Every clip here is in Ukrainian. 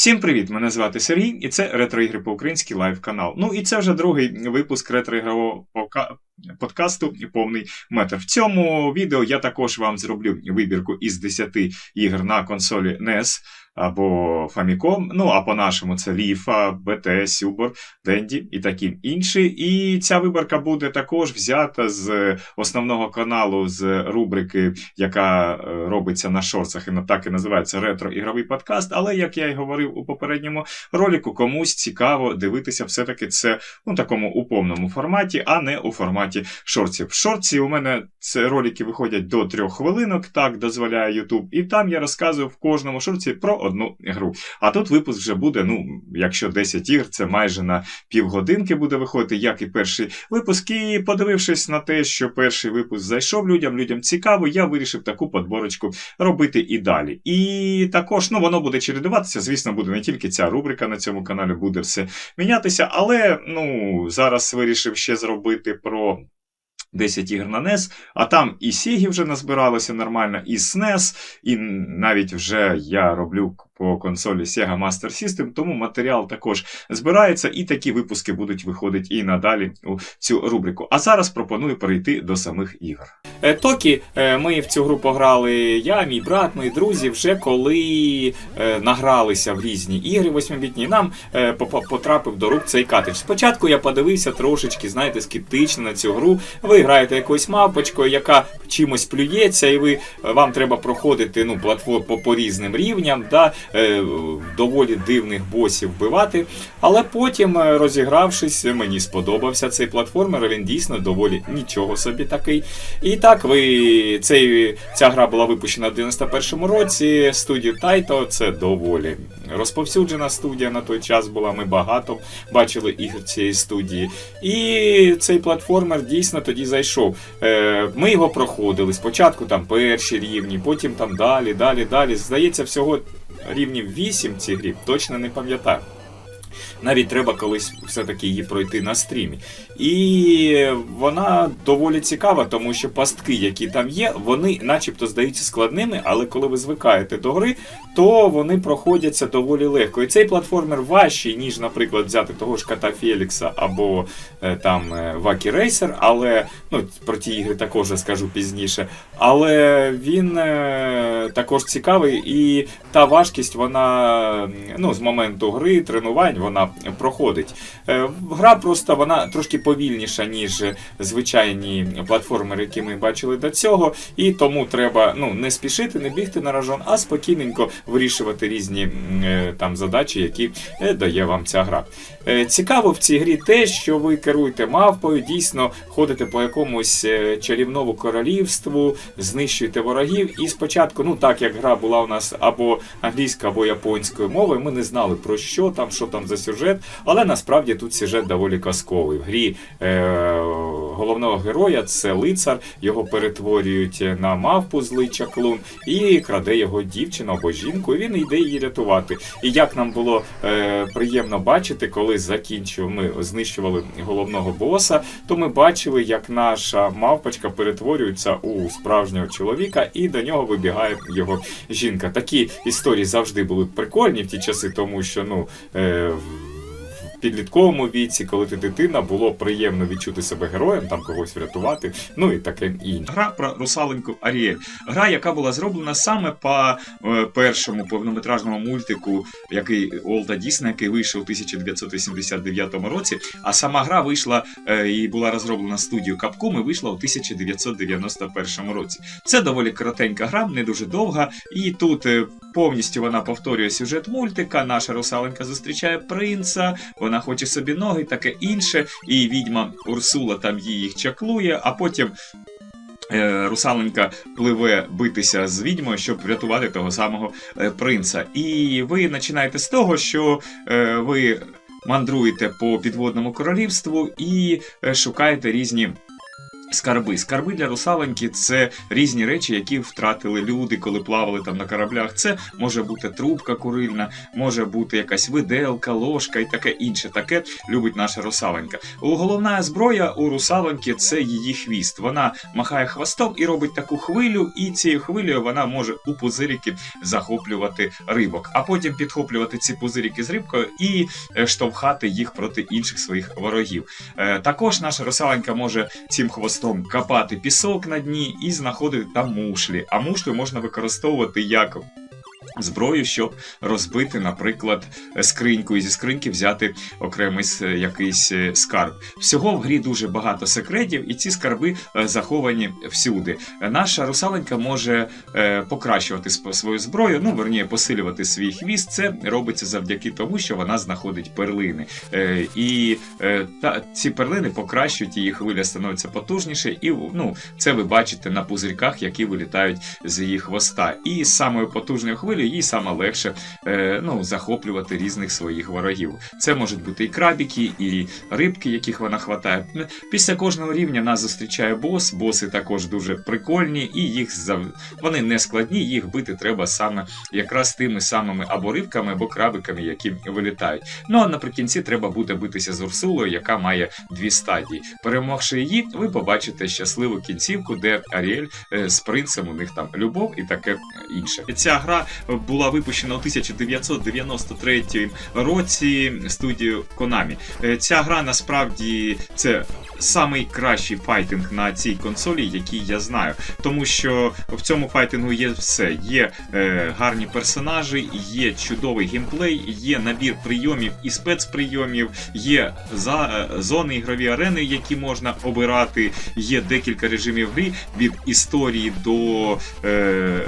Всім привіт! Мене звати Сергій, і це ретроігри по-українськи лайв канал. Ну і це вже другий випуск ретроігрового подкасту Повний метр. В цьому відео я також вам зроблю вибірку із 10 ігр на консолі NES або Famicom. Ну а по-нашому це Ліфа, БТ, Сюбор, Денді і такі інші. І ця вибірка буде також взята з основного каналу з рубрики, яка е, робиться на шорцах, і так і називається ретро-ігровий подкаст. Але як я й говорив у попередньому ролику, комусь цікаво дивитися все-таки це у такому у повному форматі, а не у форматі шорців. В шорці у мене це ролики виходять до трьох хвилинок, так дозволяє YouTube, і там я розказую в кожному шорці про одну гру. А тут випуск вже буде, ну, якщо 10 ігр, це майже на півгодинки буде виходити, як і перший випуск. І подивившись на те, що перший випуск зайшов людям, людям цікаво, я вирішив таку подборочку робити і далі. І також ну, воно буде чередуватися. Звісно, буде не тільки ця рубрика на цьому каналі, буде все мінятися. Але ну, зараз вирішив ще зробити про. 10 ігр на NES, а там і Сігі вже назбиралося нормально, і SNES, і навіть вже я роблю по консолі Sega Master System, тому матеріал також збирається, і такі випуски будуть виходити і надалі у цю рубрику. А зараз пропоную перейти до самих ігор. Е, Токі, е, ми в цю гру пограли я, мій брат, мої друзі, вже коли е, награлися в різні ігри восьмибітні, нам потрапив до рук цей катридж. Спочатку я подивився трошечки, знаєте, скептично на цю гру. Ви граєте якоюсь мавпочкою, яка чимось плюється, і ви вам треба проходити ну, платформ по, різним рівням, да, доволі дивних босів вбивати. Але потім, е, розігравшись, мені сподобався цей платформер. Він дійсно доволі нічого собі такий. І так, ви цей, ця гра була випущена в 91-му році. Студія Taito це доволі розповсюджена студія на той час була. Ми багато бачили ігор цієї студії. І цей платформер дійсно тоді зайшов. Е, Ми його проходили. Спочатку там перші рівні, потім там далі, далі, далі. Здається, всього рівнів 8 цій грі, точно не пам'ятаю. Навіть треба колись все-таки її пройти на стрімі. І вона доволі цікава, тому що пастки, які там є, вони начебто здаються складними, але коли ви звикаєте до гри, то вони проходяться доволі легко. І цей платформер важчий, ніж, наприклад, взяти того ж кота Фелікса або е, там е, Вакі Рейсер, але ну, про ті ігри також скажу пізніше. Але він е, також цікавий, і та важкість, вона ну, з моменту гри, тренувань, вона проходить. Гра просто вона трошки повільніша, ніж звичайні платформери, які ми бачили до цього. І тому треба ну, не спішити, не бігти на рожон, а спокійненько вирішувати різні е, там задачі, які е, дає вам ця гра. Е, Цікаво в цій грі те, що ви керуєте мавпою, дійсно ходите по якомусь чарівному королівству, знищуєте ворогів. І спочатку, ну так як гра була у нас або англійською, або японською мовою, ми не знали про що там, що там за сюжет. Але насправді тут сюжет доволі казковий. В грі головного героя це лицар, його перетворюють на мавпу злий чаклун і краде його дівчину або жінку, він йде її рятувати. І як нам було е, приємно бачити, коли закінчив, ми знищували головного боса, то ми бачили, як наша мавпочка перетворюється у справжнього чоловіка, і до нього вибігає його жінка. Такі історії завжди були прикольні в ті часи, тому що ну. Е, підлітковому віці, коли ти дитина, було приємно відчути себе героєм, там когось врятувати, ну і таке інше. Гра про русалоньку Аріель. Гра, яка була зроблена саме по е, першому повнометражному мультику, який Олда Дісна, який вийшов у 1989 році. А сама гра вийшла е, і була розроблена студією Capcom і вийшла у 1991 році. Це доволі коротенька гра, не дуже довга, і тут. е, Повністю вона повторює сюжет мультика. Наша русаленька зустрічає принца, вона хоче собі ноги, таке інше. І відьма Урсула там її чаклує, а потім. е, Русаленька пливе битися з відьмою, щоб врятувати того самого е, принца. І ви починаєте з того, що е, ви мандруєте по підводному королівству і шукаєте різні Скарби. Скарби для русалоньки це різні речі, які втратили люди, коли плавали там на кораблях. Це може бути трубка курильна, може бути якась виделка, ложка і таке інше. Таке любить наша русалонька. Головна зброя у русалоньки це її хвіст. Вона махає хвостом і робить таку хвилю, і цією хвилею вона може у пузирики захоплювати рибок, а потім підхоплювати ці пузирики з рибкою і е, штовхати їх проти інших своїх ворогів. Е, Також наша русалонька може цим хвостом копати пісок на дні і знаходити там мушлі. А мушлю можна використовувати як. Зброю, щоб розбити, наприклад, скриньку і зі скриньки взяти окремий якийсь е, скарб. Всього в грі дуже багато секретів, і ці скарби е, заховані всюди. Наша русаленька може е, покращувати свою зброю, ну верніше посилювати свій хвіст. Це робиться завдяки тому, що вона знаходить перлини. І та, ці перлини покращують її хвиля становиться потужніше, і ну, це ви бачите на пузирьках, які вилітають з її хвоста. І самою потужною хвилею їй саме легше е, ну, захоплювати різних своїх ворогів. Це можуть бути і крабіки, і рибки, яких вона хватає. Після кожного рівня нас зустрічає бос. Боси також дуже прикольні, і їх зав... вони не складні, їх бити треба саме якраз тими самими або рибками, або крабиками, які вилітають. Ну а наприкінці треба буде битися з Урсулою, яка має дві стадії. Перемогши її, ви побачите щасливу кінцівку, де Аріель е, з принцем у них там любов і таке інше. Ця гра була випущена у 1993 році студією Konami. Е, Ця гра насправді це самий кращий файтинг на цій консолі, який я знаю. Тому що в цьому файтингу є все. Є е, гарні персонажі, є чудовий геймплей, є набір прийомів і спецприйомів, є за, е, зони ігрові арени, які можна обирати, є декілька режимів гри від історії до. Е,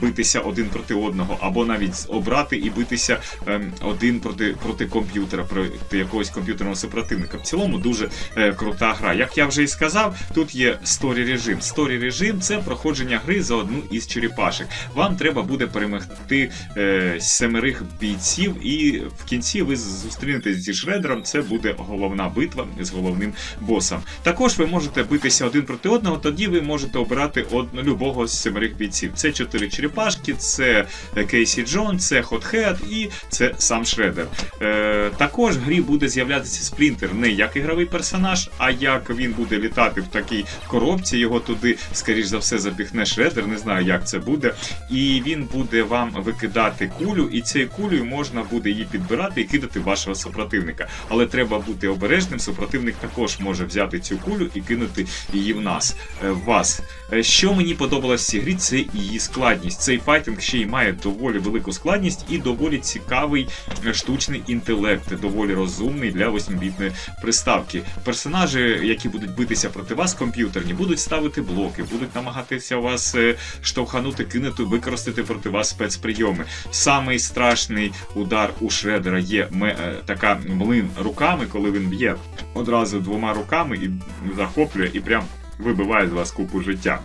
Битися один проти одного, або навіть обрати і битися ем, один проти проти комп'ютера, проти якогось комп'ютерного супротивника. В цілому дуже е, крута гра. Як я вже і сказав, тут є сторі режим. Сторі режим це проходження гри за одну із черепашек. Вам треба буде перемогти е, семерих бійців, і в кінці ви зустрінетесь зі шредером. Це буде головна битва з головним босом. Також ви можете битися один проти одного, тоді ви можете обирати одну любого з семерих бійців. Це чотири черепашки, це Кейсі Джон, це Хотхед і це сам Шредер. Е, також в грі буде з'являтися Сплінтер не як ігровий персонаж, а як він буде літати в такій коробці. Його туди, скоріш за все, запіхне Шредер. Не знаю, як це буде. І він буде вам викидати кулю, і цією кулею можна буде її підбирати і кидати вашого супротивника. Але треба бути обережним. Супротивник також може взяти цю кулю і кинути її в нас. е, В вас. Е, Що мені подобалось в цій грі, це її складність. Цей файтинг ще й має доволі велику складність і доволі цікавий е, штучний інтелект, доволі розумний для 8-бітної приставки. Персонажі, які будуть битися проти вас, комп'ютерні, будуть ставити блоки, будуть намагатися вас е, штовханути, кинути, використати проти вас спецприйоми. Самий страшний удар у шредера є ме- е, така млин руками, коли він б'є одразу двома руками і захоплює і прям вибиває з вас купу життя.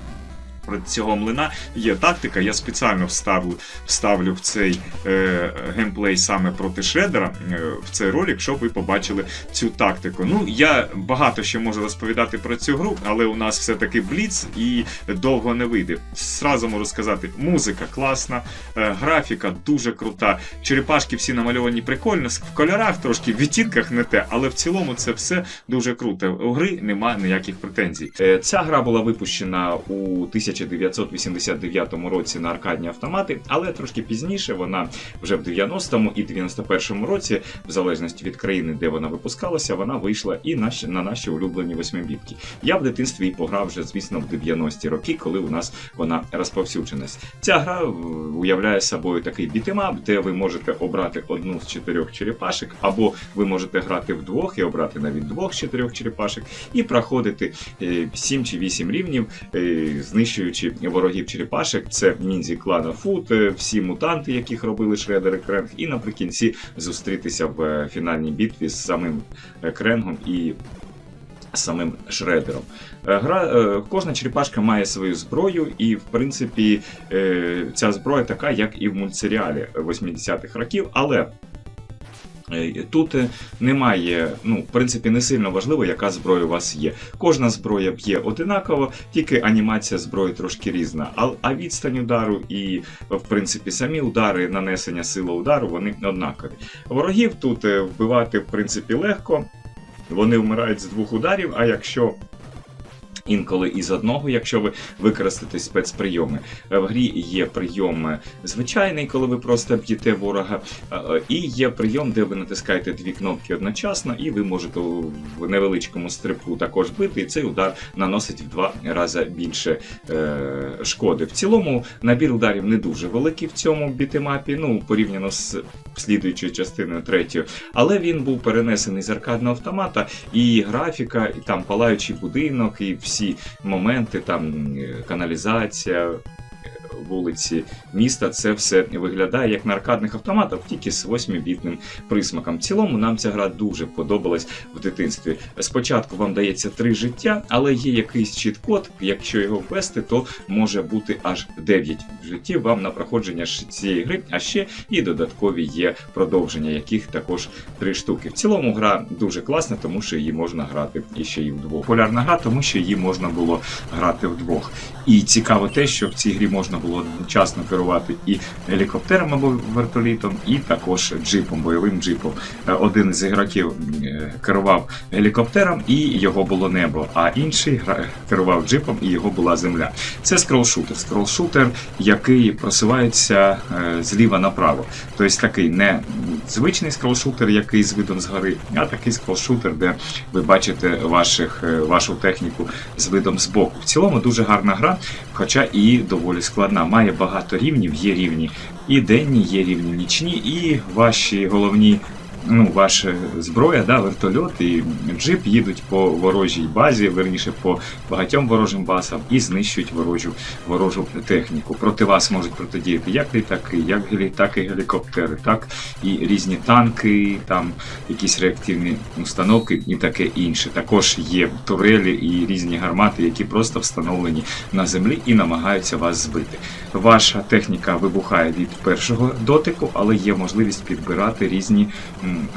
Цього млина є тактика. Я спеціально вставлю, вставлю в цей е, геймплей саме проти шредера е, в цей ролик, щоб ви побачили цю тактику. Ну, я багато ще можу розповідати про цю гру, але у нас все-таки бліц і довго не вийде. Сразу можу сказати, музика класна, е, графіка дуже крута. Черепашки всі намальовані прикольно, в кольорах трошки, в відтінках не те, але в цілому це все дуже круто. У гри немає ніяких претензій. Е, Ця гра була випущена у 1989 році на аркадні автомати, але трошки пізніше вона вже в 90-му і 91-му році, в залежності від країни, де вона випускалася, вона вийшла і на, на наші улюблені восьмибітки. Я в дитинстві і пограв вже, звісно, в 90-ті роки, коли у нас вона розповсюдженість. Ця гра е, уявляє собою такий бітемап, де ви можете обрати одну з чотирьох черепашек, або ви можете грати вдвох і обрати навіть двох з чотирьох черепашек, і проходити 7 чи 8 рівнів, е, знищуючи ворогів черепашек. Це ніндзі клана Фут, всі мутанти, яких робили Шредер і Кренг, і наприкінці зустрітися в е, фінальній битві з самим е, Кренгом і самим Шредером. Е, Гра, кожна черепашка має свою зброю, і в принципі ця зброя така, як і в мультсеріалі 80-х років, але Тут е, немає, ну, в принципі, не сильно важливо, яка зброя у вас є. Кожна зброя б'є одинаково, тільки анімація зброї трошки різна. А, відстань удару і, в принципі, самі удари, нанесення сили удару, вони однакові. Ворогів тут е, вбивати, в принципі, легко. Вони вмирають з двох ударів, а якщо. Інколи із одного, якщо ви використаєте спецприйоми. Е, В грі є прийом е, звичайний, коли ви просто б'єте ворога, е, і є прийом, де ви натискаєте дві кнопки одночасно, і ви можете в невеличкому стрибку також бити, і цей удар наносить в два рази більше е, шкоди. В цілому набір ударів не дуже великий в цьому бітемапі, ну порівняно з слідуючою частиною третьою, але він був перенесений з аркадного автомата, і графіка, і там палаючий будинок, і всі моменти, там е, каналізація. Вулиці міста це все виглядає як на аркадних автоматах, тільки з 8-бітним присмаком. В цілому нам ця гра дуже подобалась в дитинстві. Спочатку вам дається три життя, але є якийсь чіт-код. Якщо його ввести, то може бути аж 9 життів вам на проходження цієї гри, а ще і додаткові є продовження, яких також три штуки. В цілому гра дуже класна, тому що її можна грати і ще й вдвох. Популярна гра, тому що її можна було грати вдвох. І цікаво те, що в цій грі можна було одночасно керувати і гелікоптером або вертолітом, і також джипом, бойовим джипом. Е, Один з ігроків е, керував гелікоптером, і його було небо, а інший керував джипом, і його була земля. Це скролшутер. Скролшутер, який просувається е, зліва направо. Тобто такий не звичний скролшутер, який з видом згори, а такий скролшутер, де ви бачите ваших, вашу техніку з видом збоку. В цілому дуже гарна гра, хоча і доволі складна. Має багато рівнів, є рівні і денні, є рівні нічні, і ваші головні. Ну, ваша зброя, да, вертольот і джип їдуть по ворожій базі, верніше по багатьом ворожим базам і знищують ворожу ворожу техніку. Проти вас можуть протидіяти як літаки, як так і гелікоптери, так і різні танки, там якісь реактивні установки і таке інше. Також є турелі і різні гармати, які просто встановлені на землі і намагаються вас збити. Ваша техніка вибухає від першого дотику, але є можливість підбирати різні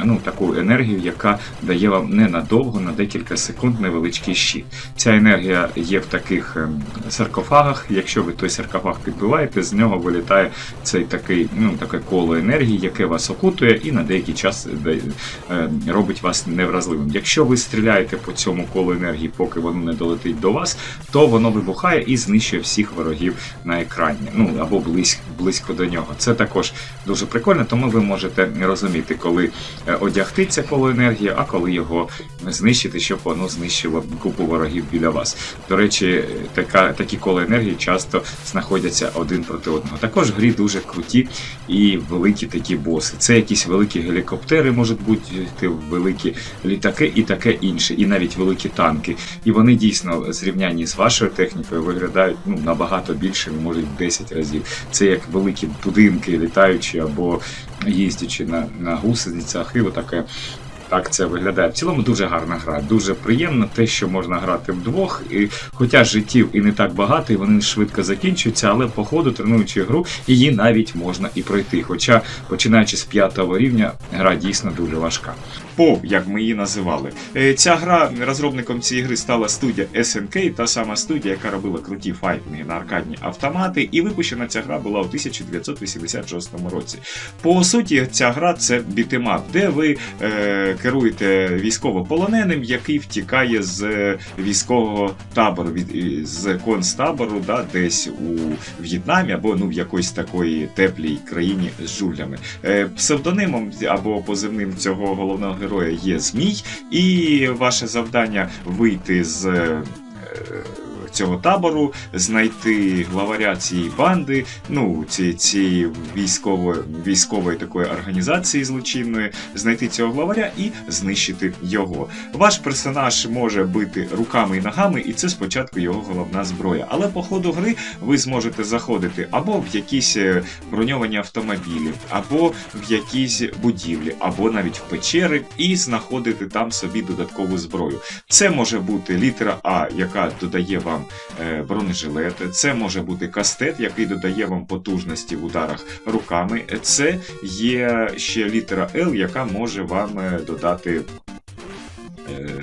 ну, таку енергію, яка дає вам ненадовго, на декілька секунд невеличкий щит. Ця енергія є в таких ем, саркофагах. Якщо ви той саркофаг підбиваєте, з нього вилітає цей такий, ну, таке коло енергії, яке вас окутує і на деякий час е, робить вас невразливим. Якщо ви стріляєте по цьому колу енергії, поки воно не долетить до вас, то воно вибухає і знищує всіх ворогів на екрані. Ну або близько, близько до нього. Це також дуже прикольно, тому ви можете розуміти, коли одягти це коло енергії, а коли його знищити, щоб воно знищило купу ворогів біля вас. До речі, така, такі коло енергії часто знаходяться один проти одного. Також в грі дуже круті і великі такі боси. Це якісь великі гелікоптери, можуть бути великі літаки і таке інше, і навіть великі танки. І вони дійсно зрівнянні з вашою технікою виглядають ну, набагато більшими, може в 10 разів. Це як великі будинки, літаючі або їздячи на, на гусеницях, і отаке. Так це виглядає. В цілому дуже гарна гра. Дуже приємно те, що можна грати вдвох. І, хоча життів і не так багато, і вони швидко закінчуються, але по ходу, тренуючи гру, її навіть можна і пройти. Хоча, починаючи з п'ятого рівня, гра дійсно дуже важка. ПОВ, як ми її називали. Е, Ця гра розробником цієї гри стала студія SNK, та сама студія, яка робила круті файтинги на аркадні автомати, і випущена ця гра була у 1986 році. По суті, ця гра це бітемап, де ви е, керуєте військовополоненим, який втікає з е, військового табору, від з концтабору, да, десь у В'єтнамі або ну в якоїсь такої теплій країні з джунглями. Е, Псевдонимом або позивним цього головного героя є Змій, і ваше завдання вийти з. Цього табору знайти главаря цієї банди, ну ці, цієї військової військової такої організації злочинної, знайти цього главаря і знищити його. Ваш персонаж може бити руками і ногами, і це спочатку його головна зброя. Але по ходу гри ви зможете заходити або в якісь е, броньовані автомобілі, або в якісь будівлі, або навіть в печери, і знаходити там собі додаткову зброю. Це може бути літера А, яка додає вам е, бронежилет, це може бути кастет, який додає вам потужності в ударах руками. Це є ще літера L, яка може вам е, додати.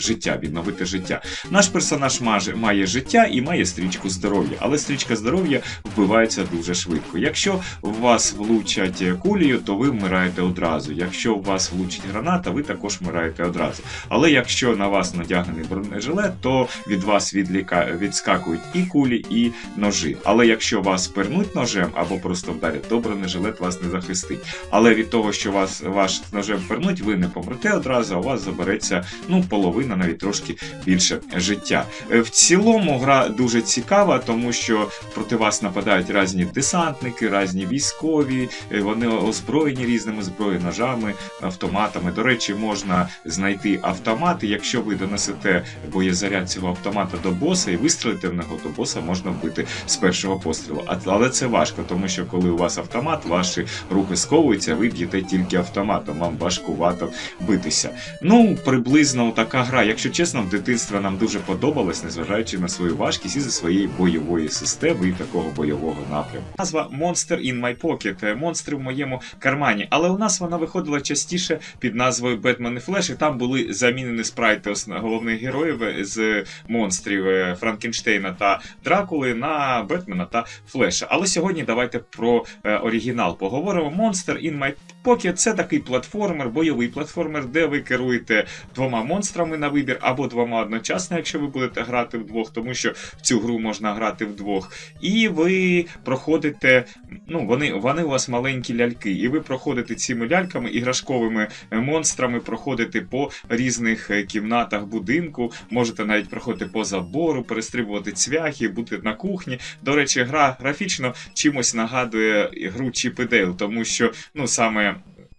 Життя, відновити життя. Наш персонаж має життя і має стрічку здоров'я, але стрічка здоров'я вбивається дуже швидко. Якщо в вас влучать кулею, то ви вмираєте одразу. Якщо в вас влучить граната, ви також вмираєте одразу. Але якщо на вас надягнений бронежилет, то від вас відліка... відскакують і кулі, і ножі. Але якщо вас пернуть ножем або просто вдарять, то бронежилет вас не захистить. Але від того, що вас ваш ножем пернуть, ви не помрете одразу, а у вас забереться ну половина, навіть трошки більше життя. Е, В цілому гра дуже цікава, тому що проти вас нападають різні десантники, різні військові. е, Вони озброєні різними зброєю, ножами, автоматами. До речі, можна знайти автомат, якщо ви донесете боєзаряд цього автомата до боса і вистрелите в нього, то боса можна вбити з першого пострілу. Але це важко, тому що коли у вас автомат, ваші рухи сковуються, ви б'єте тільки автоматом, вам важкувато битися. Ну, приблизно така гра. Якщо чесно, в дитинстві нам дуже подобалось, незважаючи на свою важкість і за своєї бойової системи і такого бойового напрямку. Назва Monster in my pocket, монстри в моєму кармані. Але у нас вона виходила частіше під назвою Бетмен і Флеш, і там були замінені спрайти головних героїв е, з монстрів е, Франкенштейна та Дракули на Бетмена та Флеша. Але сьогодні давайте про е, оригінал поговоримо. Monster in my Pocket це такий платформер, бойовий платформер, де ви керуєте двома монстрами на вибір або двома одночасно, якщо ви будете грати вдвох, тому що в цю гру можна грати вдвох. І ви проходите, ну вони, вони у вас маленькі ляльки, і ви проходите цими ляльками, іграшковими е, монстрами, проходите по різних е, кімнатах будинку, можете навіть проходити по забору, перестрибувати цвяхи, бути на кухні. До речі, гра графічно чимось нагадує гру Chip і Dale, тому що ну саме.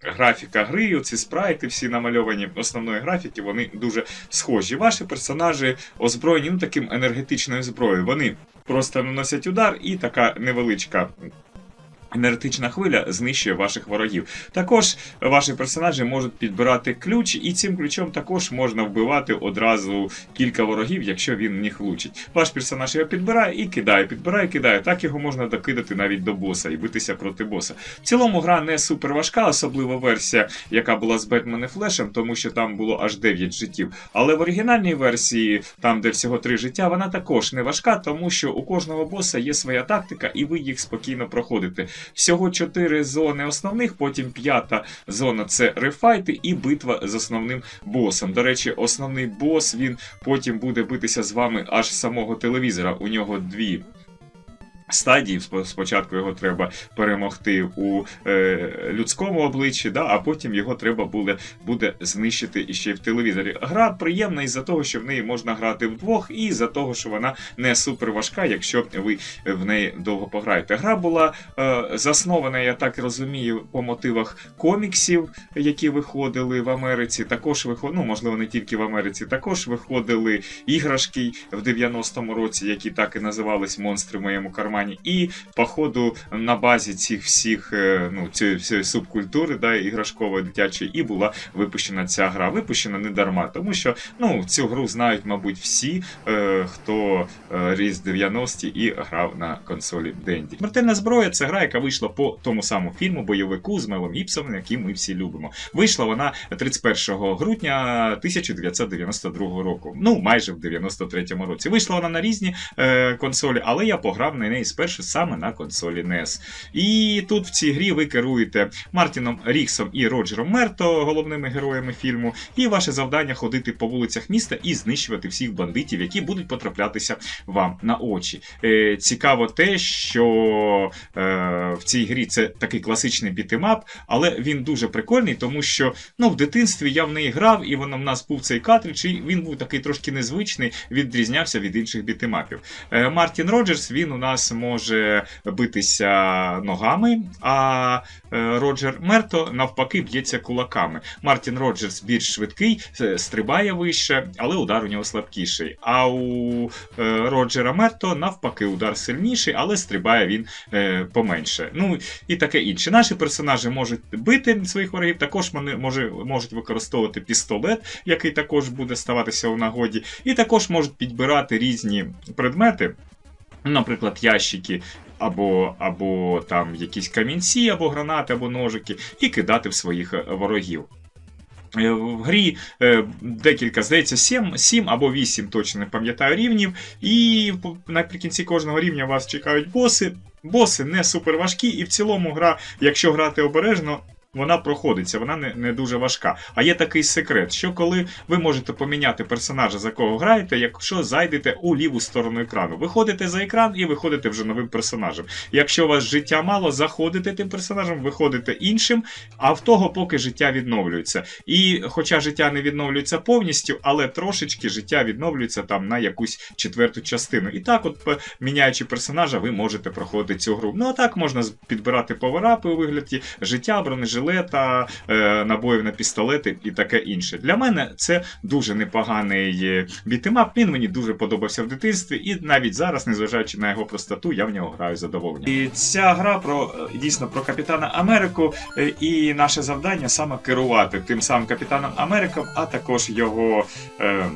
Графіка гри, ці спрайти, всі намальовані основної графіки, вони дуже схожі. Ваші персонажі озброєні ну, таким енергетичною зброєю. Вони просто наносять удар, і така невеличка. Енергетична хвиля знищує ваших ворогів. Також ваші персонажі можуть підбирати ключ, і цим ключом також можна вбивати одразу кілька ворогів, якщо він в них влучить. Ваш персонаж його підбирає і кидає, підбирає, кидає. Так його можна докидати навіть до боса і битися проти боса. В цілому гра не супер важка, особливо версія, яка була з Бетмен і Флешем, тому що там було аж 9 життів. Але в оригінальній версії, там де всього 3 життя, вона також не важка, тому що у кожного боса є своя тактика, і ви їх спокійно проходите. Всього чотири зони основних, потім п'ята зона це рефайти і битва з основним босом. До речі, основний бос він потім буде битися з вами аж з самого телевізора. У нього дві. Стадії Спо- спочатку його треба перемогти у е, людському обличчі, да, а потім його треба буде, буде знищити іще в телевізорі. Гра приємна із-за того, що в неї можна грати вдвох, і із-за того, що вона не супер важка, якщо ви в неї довго пограєте. Гра була е, заснована, я так розумію, по мотивах коміксів, які виходили в Америці. Також виходили, ну можливо, не тільки в Америці, також виходили іграшки в 90-му році, які так і називались монстри в моєму кармані. І походу на базі цих всіх е, ну цієї всієї субкультури, да, іграшкової дитячої, і була випущена ця гра. Випущена не дарма, тому що ну цю гру знають, мабуть, всі, е, хто е, ріс 90-ті і грав на консолі Денді. Смертельна зброя це гра, яка вийшла по тому самому фільму бойовику з Мелом Гібсоном, який ми всі любимо. Вийшла вона 31 грудня 1992 року. Ну, майже в 93-му році. Вийшла вона на різні е, консолі, але я пограв на неї спершу саме на консолі NES. І тут в цій грі ви керуєте Мартіном Ріксом і Роджером Мерто, головними героями фільму, і ваше завдання ходити по вулицях міста і знищувати всіх бандитів, які будуть потраплятися вам на очі. Е, цікаво те, що е, в цій грі це такий класичний бітемап, але він дуже прикольний, тому що ну, в дитинстві я в неї грав, і воно в нас був цей картридж, і він був такий трошки незвичний, відрізнявся від інших бітемапів. Е, Мартін Роджерс, він у нас може битися ногами, а е, Роджер Мерто навпаки б'ється кулаками. Мартін Роджерс більш швидкий, е, стрибає вище, але удар у нього слабкіший. А у е, Роджера Мерто навпаки удар сильніший, але стрибає він поменше. Ну і таке інше. Наші персонажі можуть бити своїх ворогів, також може, можуть використовувати пістолет, який також буде ставатися у нагоді, і також можуть підбирати різні предмети. Наприклад, ящики або, або там якісь камінці, або гранати, або ножики, і кидати в своїх е, ворогів. Е, В грі е, декілька, здається, 7, 7 або 8, точно не пам'ятаю рівнів. І наприкінці кожного рівня вас чекають боси. Боси не супер важкі, і в цілому гра, якщо грати обережно, вона проходиться, вона не, не дуже важка. А є такий секрет, що коли ви можете поміняти персонажа, за кого граєте, якщо зайдете у ліву сторону екрану. Виходите за екран і виходите вже новим персонажем. Якщо у вас життя мало, заходите тим персонажем, виходите іншим, а в того поки життя відновлюється. І хоча життя не відновлюється повністю, але трошечки життя відновлюється там на якусь четверту частину. І так, от міняючи персонажа, ви можете проходити цю гру. Ну а так можна підбирати поверапи у вигляді життя, бронежилета, е, набоїв на пістолети і таке інше. Для мене це дуже непоганий е, бітемап. Він мені дуже подобався в дитинстві, і навіть зараз, незважаючи на його простоту, я в нього граю з задоволенням. І ця гра про е, дійсно про Капітана Америку, і наше завдання саме керувати тим самим Капітаном Америком, а також його. Е,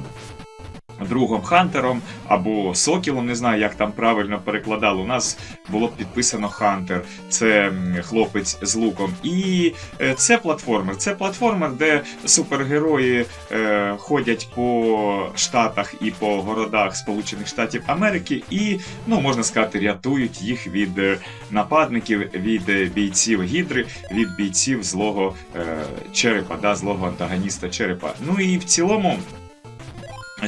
Другом Хантером або Сокілом, не знаю, як там правильно перекладали. У нас було підписано Хантер, це хлопець з луком. І е, це платформер. Це платформер, де супергерої е, ходять по штатах і по городах Сполучених Штатів Америки, і, ну можна сказати, рятують їх від е, нападників, від е, бійців гідри, від бійців злого е, черепа, да, злого антагоніста черепа. Ну і в цілому.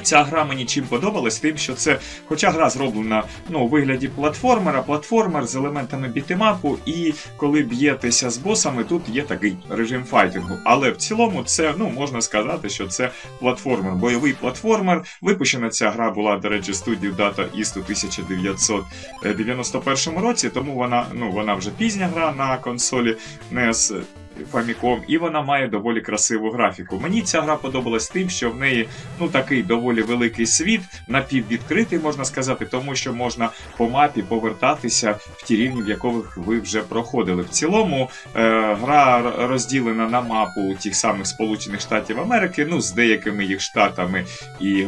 Ця гра мені чим подобалась, тим, що це, хоча гра зроблена ну, у вигляді платформера, платформер з елементами бітемапу, і коли б'єтеся з босами, тут є такий режим файтингу. Але в цілому це ну, можна сказати, що це платформер, бойовий платформер. Випущена ця гра була, до речі, студією Data East у 1991 році, тому вона, ну, вона вже пізня гра на консолі NES. Famicom, і вона має доволі красиву графіку. Мені ця гра подобалась тим, що в неї ну такий доволі великий світ, напіввідкритий, можна сказати, тому що можна по мапі повертатися в ті рівні, в яких ви вже проходили. В цілому е, гра розділена на мапу тих самих Сполучених Штатів Америки, ну з деякими їх штатами і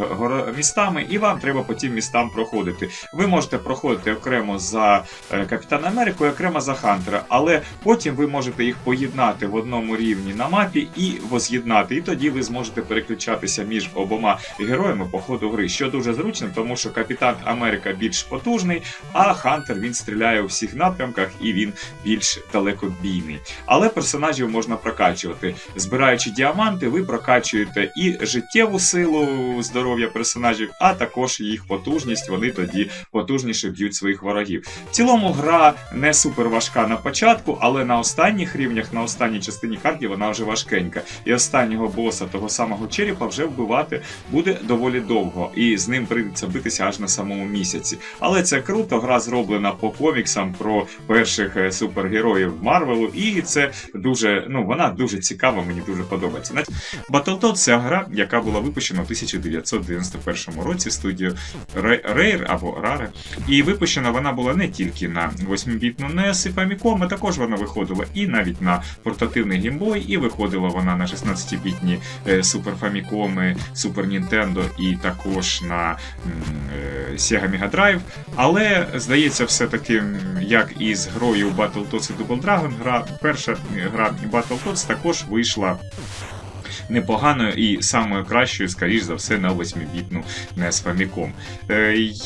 містами, і вам треба по тим містам проходити. Ви можете проходити окремо за е, Капітана Америку і окремо за Хантера, але потім ви можете їх поєднати в одному рівні на мапі і воз'єднати. І тоді ви зможете переключатися між обома героями по ходу гри, що дуже зручно, тому що Капітан Америка більш потужний, а Хантер він стріляє у всіх напрямках і він більш далекобійний. Але персонажів можна прокачувати. Збираючи діаманти, ви прокачуєте і життєву силу здоров'я персонажів, а також їх потужність. Вони тоді потужніше б'ють своїх ворогів. В цілому гра не супер важка на початку, але на останніх рівнях, на останній частині карті вона вже важкенька. І останнього боса, того самого черепа, вже вбивати буде доволі довго, і з ним прийдеться битися аж на самому місяці. Але це круто, гра зроблена по коміксам про перших е, супергероїв Марвелу, і це дуже, ну вона дуже цікава, мені дуже подобається. Battletoads – це гра, яка була випущена у 1991 році студією Rare або Rare. І випущена вона була не тільки на 8-бітну NES і Famicom, а також вона виходила і навіть на портативний геймбой, і виходила вона на 16-бітні е, Super Famicom, Super Nintendo і також на е, Sega Mega Drive. Але здається, все-таки, як і з грою Battletoads і Double Dragon, гра, перша гра Battletoads також вийшла непоганою і самою кращою, скоріш за все, на 8-бітну NES Famicom.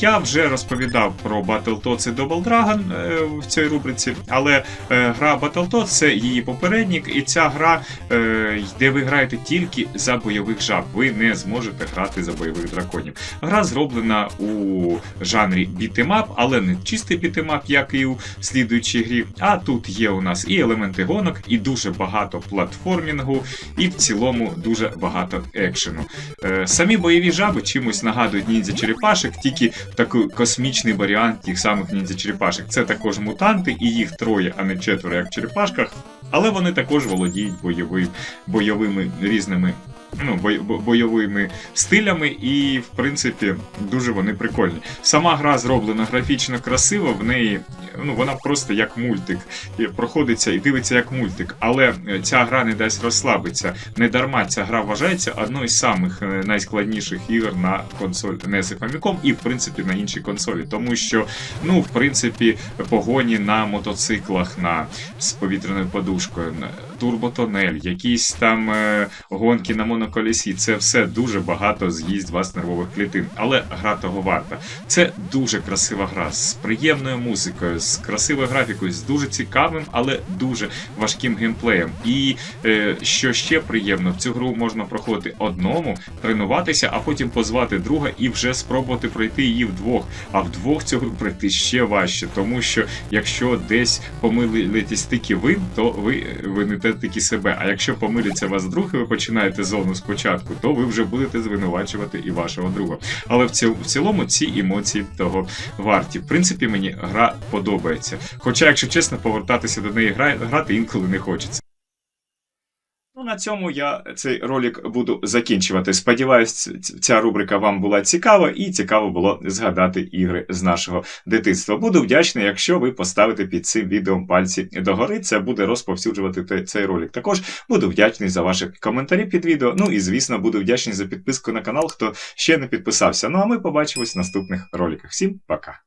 Я вже розповідав про Battletoads і Double Dragon е, в цій рубриці, але е, гра Battletoads це її попередник, і ця гра, е, де ви граєте тільки за бойових жаб. Ви не зможете грати за бойових драконів. Гра зроблена у жанрі бітемап, але не чистий бітемап, як і у слідуючій грі. А тут є у нас і елементи гонок, і дуже багато платформінгу, і в цілому цьому дуже багато екшену. Е, Самі бойові жаби чимось нагадують ніндзя черепашек, тільки такий космічний варіант тих самих ніндзя черепашек. Це також мутанти, і їх троє, а не четверо, як в черепашках. Але вони також володіють бойовим, бойовими різними ну, бойовими стилями, і, в принципі, дуже вони прикольні. Сама гра зроблена графічно красиво, в неї ну, вона просто як мультик. Проходиться і дивиться як мультик. Але е, ця гра не дасть розслабитися. Не дарма ця гра вважається одною з самих е, найскладніших ігор на консоль NES і Famicom і, в принципі, на іншій консолі. Тому що, ну, в принципі, погоні на мотоциклах на, з повітряною подушкою, турботонель, якісь там е, гонки на моноколісі. Це все дуже багато з'їсть вас нервових клітин. Але гра того варта. Це дуже красива гра з приємною музикою, з красивою графікою, з дуже цікавим, але дуже важким геймплеєм. І е, що ще приємно, в цю гру можна проходити одному, тренуватися, а потім позвати друга і вже спробувати пройти її вдвох. А вдвох гру пройти ще важче, тому що якщо десь помилитесь тільки ви, то ви винете тільки себе. А якщо помиляться вас друг, і ви починаєте зону спочатку, то ви вже будете звинувачувати і вашого друга. Але в ціл- в цілому ці емоції того варті. В принципі, мені гра подобається. Хоча, якщо чесно, повертатися до неї грати інколи не хочеться. Ну, на цьому я цей ролик буду закінчувати. Сподіваюсь, ця рубрика вам була цікава і цікаво було згадати ігри з нашого дитинства. Буду вдячний, якщо ви поставите під цим відео пальці догори. Це буде розповсюджувати цей ролик. Також буду вдячний за ваші коментарі під відео. Ну і звісно, буду вдячний за підписку на канал, хто ще не підписався. Ну а ми побачимось в наступних роликах. Всім пока!